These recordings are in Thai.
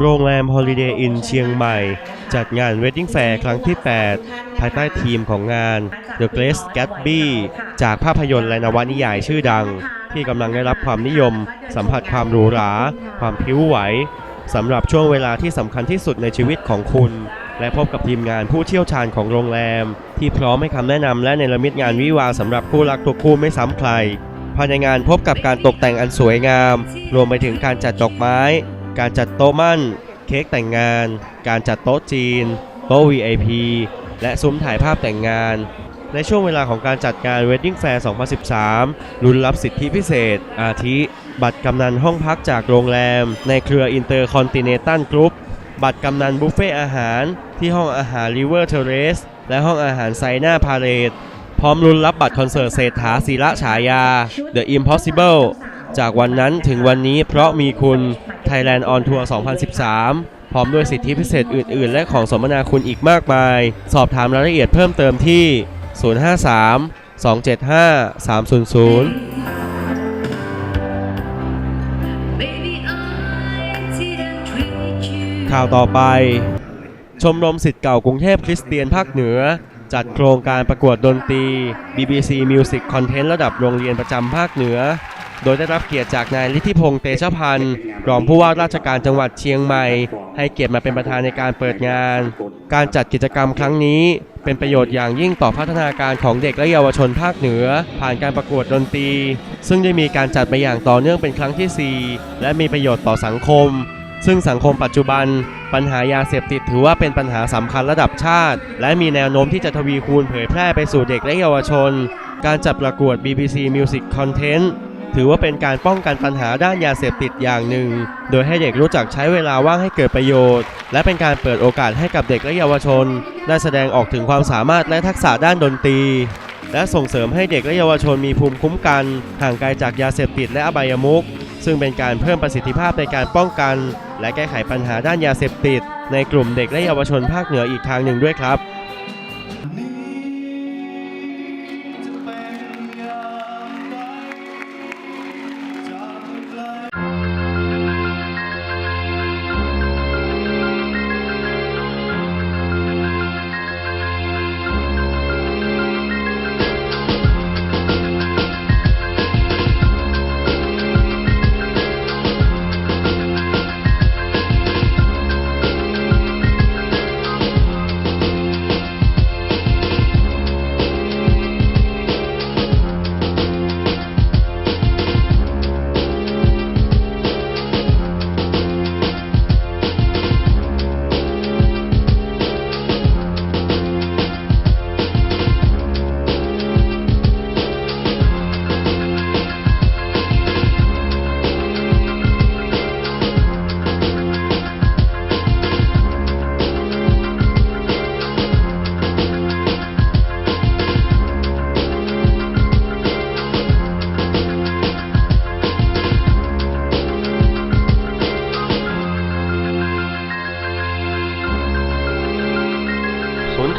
โรงแรม Holiday Inn เชียงใหม่ จัดงาน Wedding Fair ครั้งที่ 8 ภายใต้ทีมของงาน The Grace Gatsby จากภาพยนตร์และนวนิยายชื่อดัง ที่กำลังได้รับความนิยม สัมผัสความหรูหรา ความพิ้วไหวสำหรับช่วงเวลาที่สำคัญที่สุดในชีวิตของคุณ และพบกับทีมงานผู้เชี่ยวชาญของโรงแรม ที่พร้อมให้คำแนะนำและเนรมิตงานวิวาสำหรับคู่รักทุกคู่ไม่ซ้ำใครภายในงานพบกับการตกแต่งอันสวยงาม รวมไปถึงการจัดดอกไม้ การจัดโต๊ะมั่น เค้กแต่งงาน การจัดโต๊ะจีน โต๊ะ VIP และซุ้มถ่ายภาพแต่งงาน ในช่วงเวลาของการจัดงาน Wedding Fair 2013 ลุ้นรับสิทธิพิเศษ อาทิ บัตรกำนันห้องพักจากโรงแรม ในเครือ Intercontinental Group บัตรกำนันบุฟเฟ่อาหาร ที่ห้องอาหาร River Terrace และห้องอาหารไซน่าพาเลตพร้อมลุ้นรับบัตรคอนเสิร์ตเศรษฐาศิระฉายา The Impossible จากวันนั้นถึงวันนี้เพราะมีคุณ Thailand on Tour 2013 พร้อมด้วยสิทธิพิเศษอื่น ๆ และของสมนาคุณอีกมากมาย สอบถามรายละเอียดเพิ่มเติมที่ 053 275 300 Baby, I didn't treat you ข่าวต่อไป ชมรมสิทธิ์เก่ากรุงเทพคริสเตียนภาคเหนือ จัดโครงการประกวดดนตรี BBC Music Content ระดับโรงเรียนประจำภาคเหนือ โดยได้รับเกียรติจากนายฤทธิพงษ์เตชะพันธ์รองผู้ว่าราชการจังหวัดเชียงใหม่ ให้เกียรติมาเป็นประธานในการเปิดงาน การจัดกิจกรรมครั้งนี้ เป็นประโยชน์อย่างยิ่งต่อพัฒนาการของเด็กและเยาวชนภาคเหนือ ผ่านการประกวดดนตรี ซึ่งได้มีการจัดมาอย่างต่อเนื่องเป็นครั้งทีสี่ 4 และมีประโยชน์ต่อสังคม ซึ่งสังคมปัจจุบัน ปัญหายาเสพติดถือว่าเป็นปัญหาสำคัญระดับชาติ และมีแนวโน้มที่จะทวีคูณเผยแพร่ไปสู่เด็กและเยาวชน การจัดประกวด BBC Music Content ถือว่าเป็นการป้องกันปัญหาด้านยาเสพติดอย่างหนึ่ง โดยให้เด็กรู้จักใช้เวลาว่างให้เกิดประโยชน์ และเป็นการเปิดโอกาสให้กับเด็กและเยาวชน ได้แสดงออกถึงความสามารถและทักษะด้านดนตรี และส่งเสริมให้เด็กและเยาวชนมีภูมิคุ้มกันห่างไกลจากยาเสพติดและอบายมุขซึ่งเป็นการเพิ่มประสิทธิภาพในการป้องกัน และแก้ไขปัญหาด้านยาเสพติด ในกลุ่มเด็กและเยาวชนภาคเหนืออีกทางหนึ่งด้วยครับ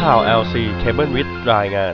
ข่าว LC Cable With รายงาน